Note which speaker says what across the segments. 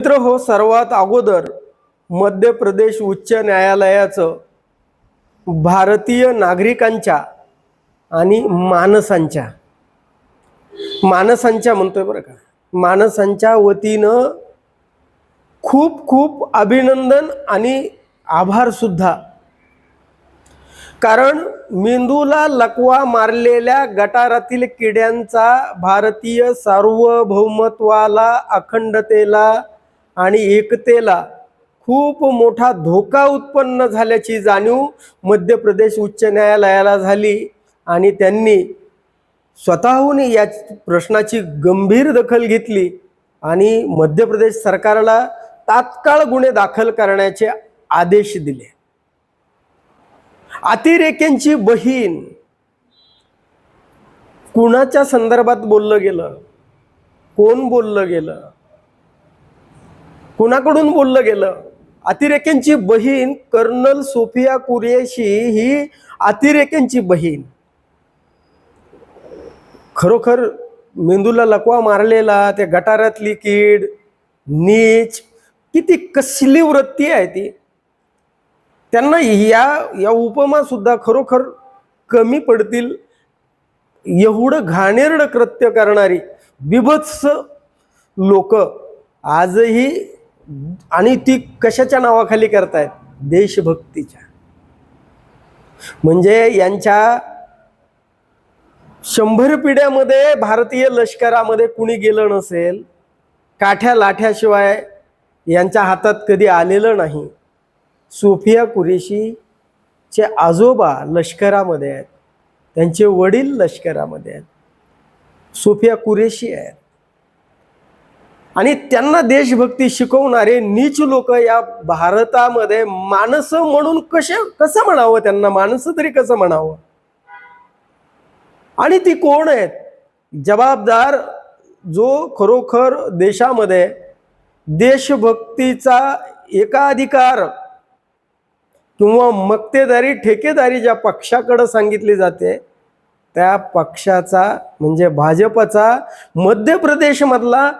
Speaker 1: मित्र हो सर्वात अगोदर मध्य प्रदेश उच्च न्यायालयाचं भारतीय नागरिकांच्या आणि माणसांच्या माणसांच्या म्हणतोय बरं का. माणसांच्या वतीनं खूप खूप अभिनंदन आणि आभारसुद्धा कारण मेंदूला लकवा मारलेल्या गटारातील किड्यांचा भारतीय सार्वभौमत्वाला अखंडतेला आणि एकतेला खूप मोठा धोका उत्पन्न झाल्याची जाणीव मध्य प्रदेश उच्च न्यायालयाला झाली आणि त्यांनी स्वतःहून या प्रश्नाची गंभीर दखल घेतली आणि मध्य प्रदेश सरकारला तात्काळ गुन्हे दाखल करण्याचे आदेश दिले. अतिरेक्यांची बहीण कुणाच्या संदर्भात बोललं गेलं? कोण बोललं गेलं? कुणाकडून बोललं गेलं? अतिरेक्यांची बहीण कर्नल सोफिया कुरेशी ही अतिरेक्यांची बहीण. खरोखर मेंदूला लकवा मारलेला त्या गटारातली कीड नीच किती कसली वृत्ती आहे ती. त्यांना या या उपमा सुद्धा खरोखर कमी पडतील. एवढं घाणेरडं कृत्य करणारी बिभत्स लोक आजही आणि ती कशाच्या नावाखाली करतायत? देशभक्तीच्या. म्हणजे यांच्या शंभर पिढ्यामध्ये भारतीय लष्करामध्ये कुणी गेलं नसेल काठ्या लाठ्याशिवाय यांच्या हातात कधी आलेलं नाही. सोफिया कुरेशीचे आजोबा लष्करामध्ये आहेत. त्यांचे वडील लष्करामध्ये आहेत. सोफिया कुरेशी आहेत. आणि त्यांना देशभक्ती शिकवणारे नीच लोक या भारतामध्ये माणसं म्हणून कसे कसं म्हणावं त्यांना? माणसं तरी कसं म्हणावं? आणि ती कोण आहेत? जबाबदार जो खरोखर देशामध्ये देशभक्तीचा एकाधिकार किंवा मक्तेदारी ठेकेदारी ज्या पक्षाकडं सांगितली जाते त्या पक्षाचा म्हणजे भाजपचा मध्य प्रदेशमधला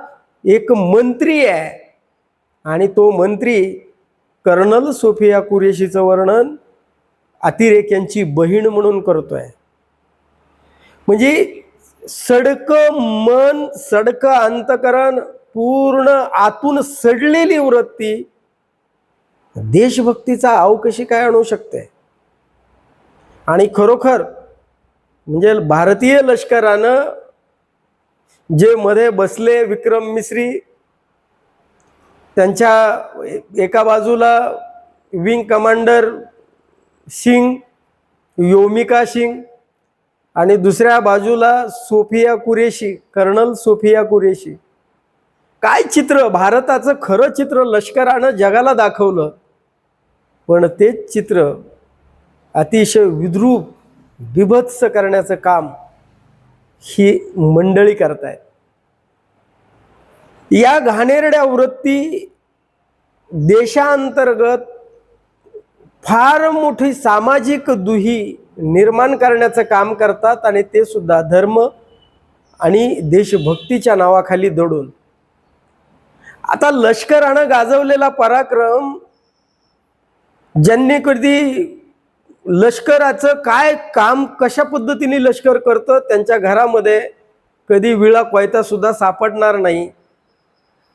Speaker 1: एक मंत्री आहे. आणि तो मंत्री कर्नल सोफिया कुरेशीचं वर्णन अतिरेक यांची बहीण म्हणून करतोय. म्हणजे सडक मन सडक अंतकरण पूर्ण आतून सडलेली वृत्ती देशभक्तीचा आव कशी काय आणू शकते? आणि खरोखर म्हणजे भारतीय लष्करानं जे मध्ये बसले विक्रम मिश्री त्यांच्या एका बाजूला विंग कमांडर सिंग योमिका सिंग आणि दुसऱ्या बाजूला Sofia Qureshi colonel Sofia Qureshi. काय चित्र? भारताचं खरं चित्र लष्करानं जगाला दाखवलं. पण तेच चित्र अतिशय विद्रूप बिभत्स करण्याचं काम ही मंडळी करतायत. या घाणेरड्या वृत्ती देशांतर्गत फार मोठी सामाजिक दुही निर्माण करण्याचं काम करतात आणि ते सुद्धा धर्म आणि देशभक्तीच्या नावाखाली दडून. आता लष्करानं गाजवलेला पराक्रम ज्यांनी कधी लष्कराचं काय काम कशा पद्धतीने लष्कर करतं त्यांच्या घरामध्ये कधी विळा कोयता सुद्धा सापडणार नाही.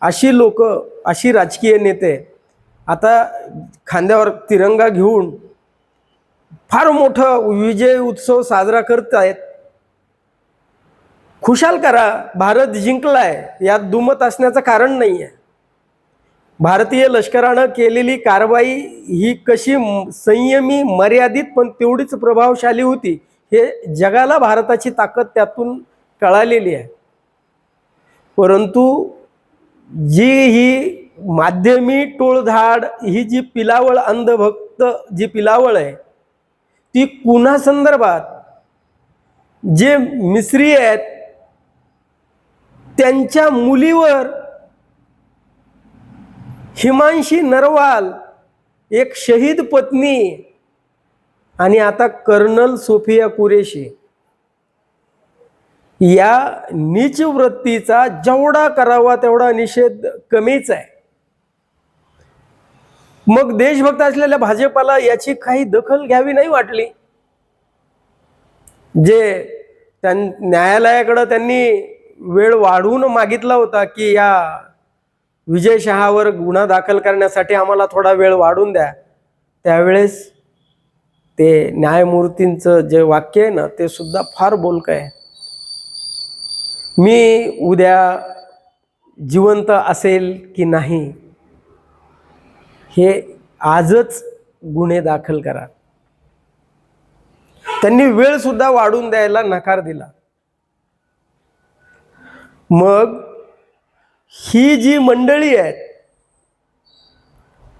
Speaker 1: अशी लोक अशी राजकीय नेते आता खांद्यावर तिरंगा घेऊन फार मोठं विजय उत्सव साजरा करत आहेत खुशाल करा भारत जिंकलाय यात दुमत असण्याचं कारण नाही आहे भारतीय लष्करानं केलेली कारवाई ही कशी संयमी मर्यादित पण तेवढीच प्रभावशाली होती हे जगाला भारताची ताकद त्यातून कळालेली आहे. परंतु जी ही माध्यमी टोळधाड ही जी पिलावळ अंधभक्त जी पिलावळ आहे ती कुणा संदर्भात जे मिस्री आहेत त्यांच्या मुलीवर हिमांशी नरवाल एक शहीद पत्नी आणि आता कर्नल सोफिया कुरेशी. या नीच वृत्तीचा जेवढा करावा तेवढा निषेध कमीच आहे. मग देशभक्त असलेल्या भाजपाला याची काही दखल घ्यावी नाही वाटली? जे त्यां न्यायालयाकडं त्यांनी वेळ वाढवून मागितला होता की या विजय शहावर गुन्हा दाखल करण्यासाठी आम्हाला थोडा वेळ वाढून द्या. त्यावेळेस ते न्यायमूर्तींचं जे वाक्य आहे ना ते सुद्धा फार बोलकं आहे. मी उद्या जिवंत असेल की नाही हे आजच गुन्हे दाखल करा. त्यांनी वेळ सुद्धा वाढून द्यायला नकार दिला. मग ही जी मंडळी आहेत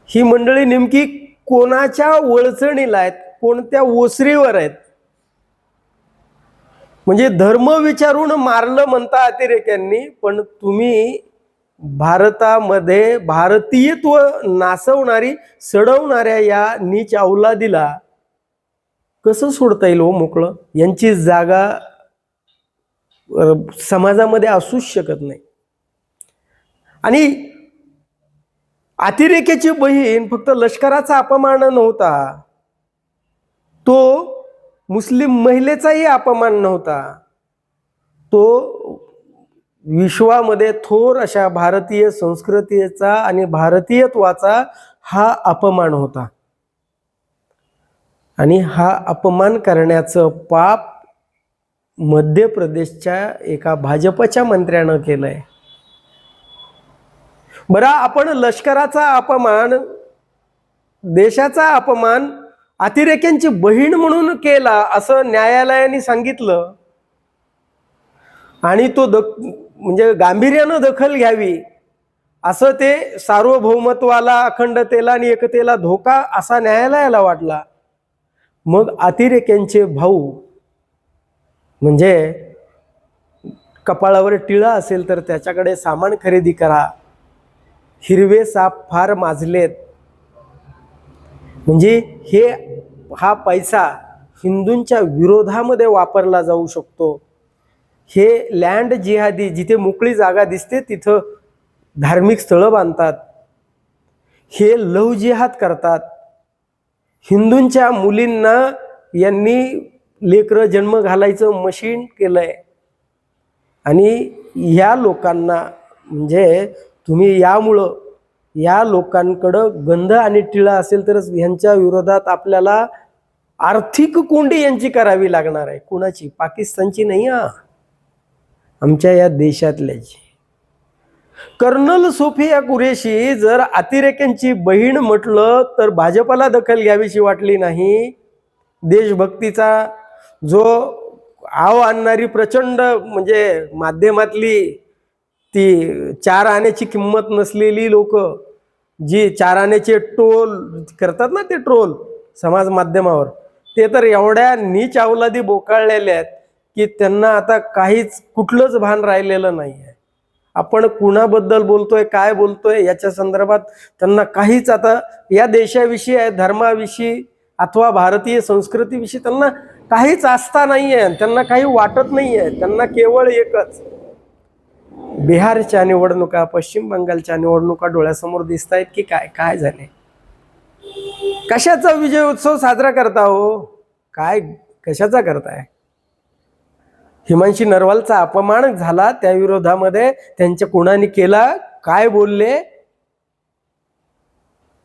Speaker 1: ही मंडळी नेमकी कोणाच्या वळचणीला आहेत कोणत्या ओसरीवर आहेत? म्हणजे धर्म विचारून मारलं म्हणता अतिरेक्यांनी पण तुम्ही भारतामध्ये भारतीयत्व नासवणारी सडवणाऱ्या या नीच अवलादीला कसं सोडता येईल हो मोकळं? यांची जागा समाजामध्ये असूच शकत नाही. आणि अतिरेकेची बहीण फक्त लष्कराचा अपमान नव्हता तो मुस्लिम महिलेचाही अपमान नव्हता तो विश्वामध्ये थोर अशा भारतीय संस्कृतीचा आणि भारतीयत्वाचा हा अपमान होता. आणि हा अपमान करण्याचं पाप मध्य प्रदेशच्या एका भाजपच्या मंत्र्यानं केलंय. बरं आपण लष्कराचा अपमान देशाचा अपमान अतिरेक्यांची बहीण म्हणून केला असं न्यायालयाने सांगितलं. आणि तो दख म्हणजे गांभीर्यानं दखल घ्यावी असं ते सार्वभौमत्वाला अखंडतेला आणि एकतेला धोका असा न्यायालयाला वाटला. मग अतिरेक्यांचे भाऊ म्हणजे कपाळावर टिळा असेल तर त्याच्याकडे सामान खरेदी करा. हिरवे साप फार माजलेत. म्हणजे हे हा पैसा हिंदूंच्या विरोधामध्ये वापरला जाऊ शकतो. हे लँड जिहादी जिथे मोकळी जागा दिसते तिथं धार्मिक स्थळं बांधतात. हे लव जिहाद करतात. हिंदूंच्या मुलींना यांनी लेकरं जन्म घालायचं मशीन केलंय. आणि ह्या लोकांना म्हणजे तुम्ही यामुळं या लोकांकडं गंध आणि टिळा असेल तरच ह्यांच्या विरोधात आपल्याला आर्थिक कोंडी यांची करावी लागणार आहे. कुणाची? पाकिस्तानची नाही हा. आमच्या या देशातल्याची. कर्नल सोफिया कुरेशी जर अतिरेक्यांची बहीण म्हटलं तर भाजपाला दखल घ्यावीशी वाटली नाही. देशभक्तीचा जो आव आणणारी प्रचंड म्हणजे माध्यमातली ती चार आण्याची किंमत नसलेली लोक जी चार आण्याचे टोल करतात ना ते ट्रोल समाज माध्यमावर ते तर एवढ्या नीच अवलादी बोकाळलेल्या आहेत की त्यांना आता काहीच कुठलंच भान राहिलेलं नाही आहे आपण कुणाबद्दल बोलतोय काय बोलतोय याच्या संदर्भात त्यांना काहीच आता या देशाविषयी आहे धर्माविषयी अथवा भारतीय संस्कृतीविषयी त्यांना काहीच आस्था नाही आहे त्यांना काही वाटत नाही आहे त्यांना केवळ एकच बिहारच्या निवडणुका पश्चिम बंगालच्या निवडणुका डोळ्यासमोर दिसत आहेत की काय? काय झाले? कशाचा विजय उत्सव साजरा करता हो? काय कशाचा करताय? हिमांशी नरवालचा अपमान झाला त्या विरोधामध्ये. त्यांच्या कुणाने केला? काय बोलले?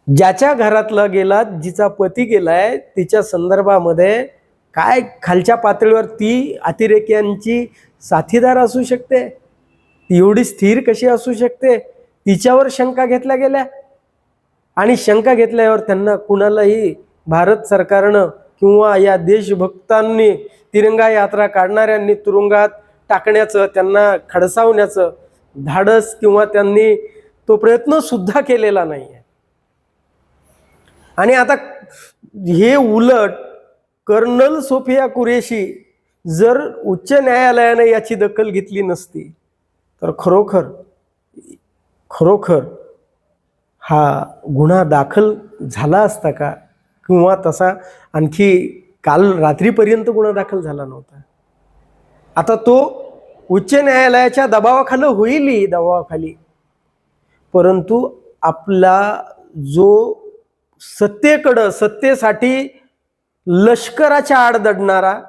Speaker 1: ज्याच्या घरातला गेला जिचा पती गेलाय तिच्या संदर्भामध्ये काय खालच्या पातळीवर ती अतिरेक्यांची साथीदार असू शकते? ती एवढी स्थिर कशी असू शकते? तिच्यावर शंका घेतल्या गेल्या. आणि शंका घेतल्यावर त्यांना कुणालाही भारत सरकारनं किंवा या देशभक्तांनी तिरंगा यात्रा काढणाऱ्यांनी तुरुंगात टाकण्याचं त्यांना खडसावण्याचं धाडस किंवा त्यांनी तो प्रयत्न सुद्धा केलेला नाही आहे आणि आता हे उलट कर्नल सोफिया कुरेशी जर उच्च न्यायालयाने याची दखल घेतली नसती तर खरोखर खरोखर हा गुन्हा दाखल झाला असता का? किंवा तसा आणखी काल रात्रीपर्यंत गुन्हा दाखल झाला नव्हता? आता तो उच्च न्यायालयाच्या दबावाखाली होईलही दबावाखाली. परंतु आपला जो सत्तेकडं सत्तेसाठी लष्कराच्या आड दडणारा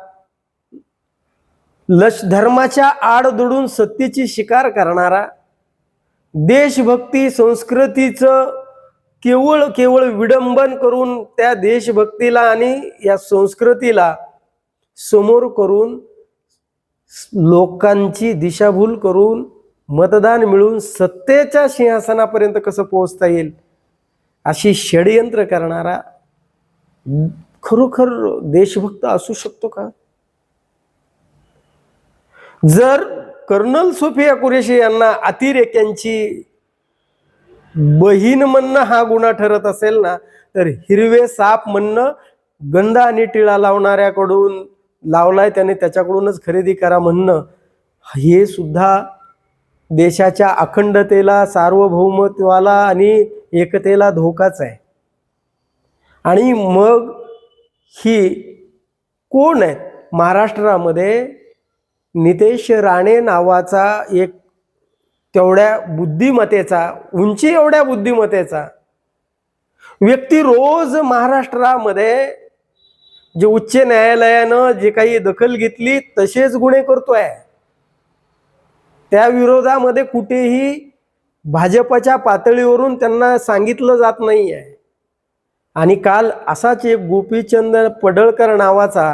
Speaker 1: लश धर्माच्या आड दुडून सत्तेची शिकार करणारा देशभक्ती संस्कृतीचं केवळ केवळ विडंबन करून त्या देशभक्तीला आणि या संस्कृतीला समोर करून लोकांची दिशाभूल करून मतदान मिळून सत्तेच्या सिंहासनापर्यंत कसं पोहोचता येईल? अशी षडयंत्र करणारा खरोखर देशभक्त असू शकतो का? जर कर्नल सोफिया कुरेशी यांना अतिरेक्यांची बहीण म्हणणं हा गुन्हा ठरत असेल ना तर हिरवे साप म्हणणं गंध आणि टिळा लावणाऱ्याकडून लावलाय त्याने त्याच्याकडूनच खरेदी करा म्हणणं हे सुद्धा देशाच्या अखंडतेला सार्वभौमत्वाला आणि एकतेला धोकाच आहे. आणि मग ही कोण आहेत? महाराष्ट्रामध्ये नितेश राणे नावाचा एक तेवढ्या बुद्धिमतेचा उंची एवढ्या बुद्धिमतेचा व्यक्ती रोज महाराष्ट्रामध्ये जे उच्च न्यायालयानं जे काही दखल घेतली तसेच गुन्हे करतोय. त्या विरोधामध्ये कुठेही भाजपच्या पातळीवरून त्यांना सांगितलं जात नाही आहे आणि काल असाच एक गोपीचंद पडळकर नावाचा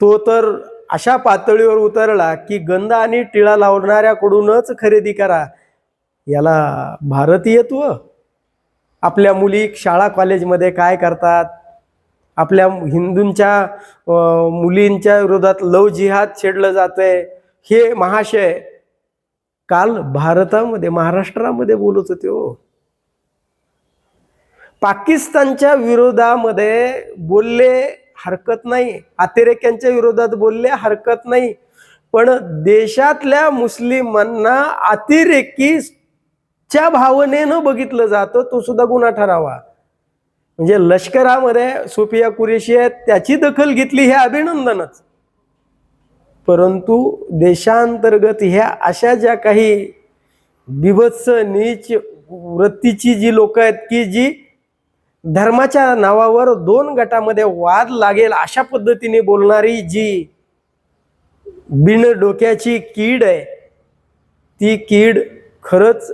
Speaker 1: तो तर अशा पातळीवर उतरला की गंध आणि टिळा लावणाऱ्याकडूनच खरेदी करा. याला भारतीयत्व? आपल्या मुली शाळा कॉलेजमध्ये काय करतात? आपल्या हिंदूंच्या मुलींच्या विरोधात लव जिहाद छेडलं जातंय. हे महाशय काल भारतामध्ये महाराष्ट्रामध्ये बोलत होते हो. पाकिस्तानच्या विरोधामध्ये बोलले हरकत नाही. अतिरेक्यांच्या विरोधात बोलले हरकत नाही. पण देशातल्या मुस्लिमांना अतिरेकीच्या भावनेनं बघितलं जातं तो सुद्धा गुन्हा ठरावा. म्हणजे लष्करामध्ये सोफिया कुरेशी आहेत त्याची दखल घेतली हे अभिनंदनच. परंतु देशांतर्गत ह्या अशा ज्या काही बिभत्स नीच वृत्तीची जी लोक आहेत की जी धर्माच्या नावावर दोन गटामध्ये वाद लागेल अशा पद्धतीने बोलणारी जी बिन डोक्याची कीड आहे ती कीड खरंच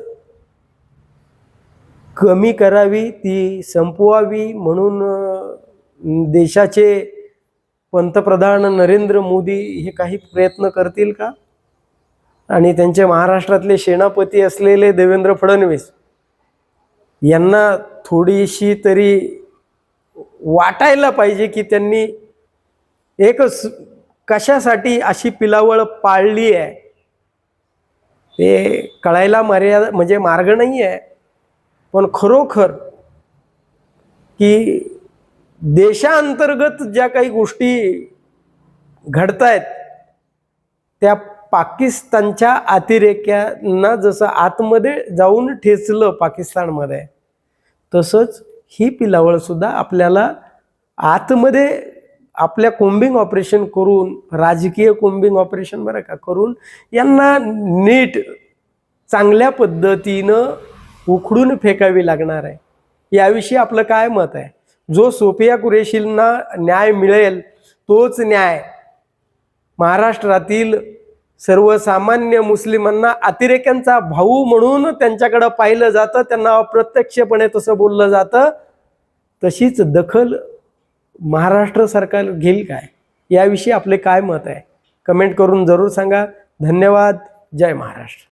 Speaker 1: कमी करावी ती संपवावी म्हणून देशाचे पंतप्रधान नरेंद्र मोदी हे काही प्रयत्न करतील का? आणि त्यांचे महाराष्ट्रातले सेनापती असलेले देवेंद्र फडणवीस यांना थोडीशी तरी वाटायला पाहिजे की त्यांनी एक कशासाठी अशी पिलावळ पाळली आहे? ते कळायला मर्यादा म्हणजे मार्ग नाही आहे. पण खरोखर की देशांतर्गत ज्या काही गोष्टी घडतायत त्या पाकिस्तानच्या अतिरेक्यांना जसं आतमध्ये जाऊन ठेचलं पाकिस्तानमध्ये तसंच ही पिलावळसुद्धा आपल्याला आतमध्ये आपल्या कोम्बिंग ऑपरेशन करून राजकीय कोम्बिंग ऑपरेशन बरं का करून यांना नीट चांगल्या पद्धतीनं उखडून फेकावी लागणार आहे. याविषयी आपलं काय मत आहे? जो सोफिया कुरेशींना न्याय मिळेल तोच न्याय महाराष्ट्रातील सर्वसामान्य मुस्लिमांना अतिरेक्यांचा भाऊ म्हणून त्यांच्याकडं पाहिलं जातं त्यांना अप्रत्यक्षपणे तसं बोललं जातं. तशीच दखल महाराष्ट्र सरकार घेईल काय? याविषयी आपले काय मत आहे? कमेंट करून जरूर सांगा. धन्यवाद. जय महाराष्ट्र.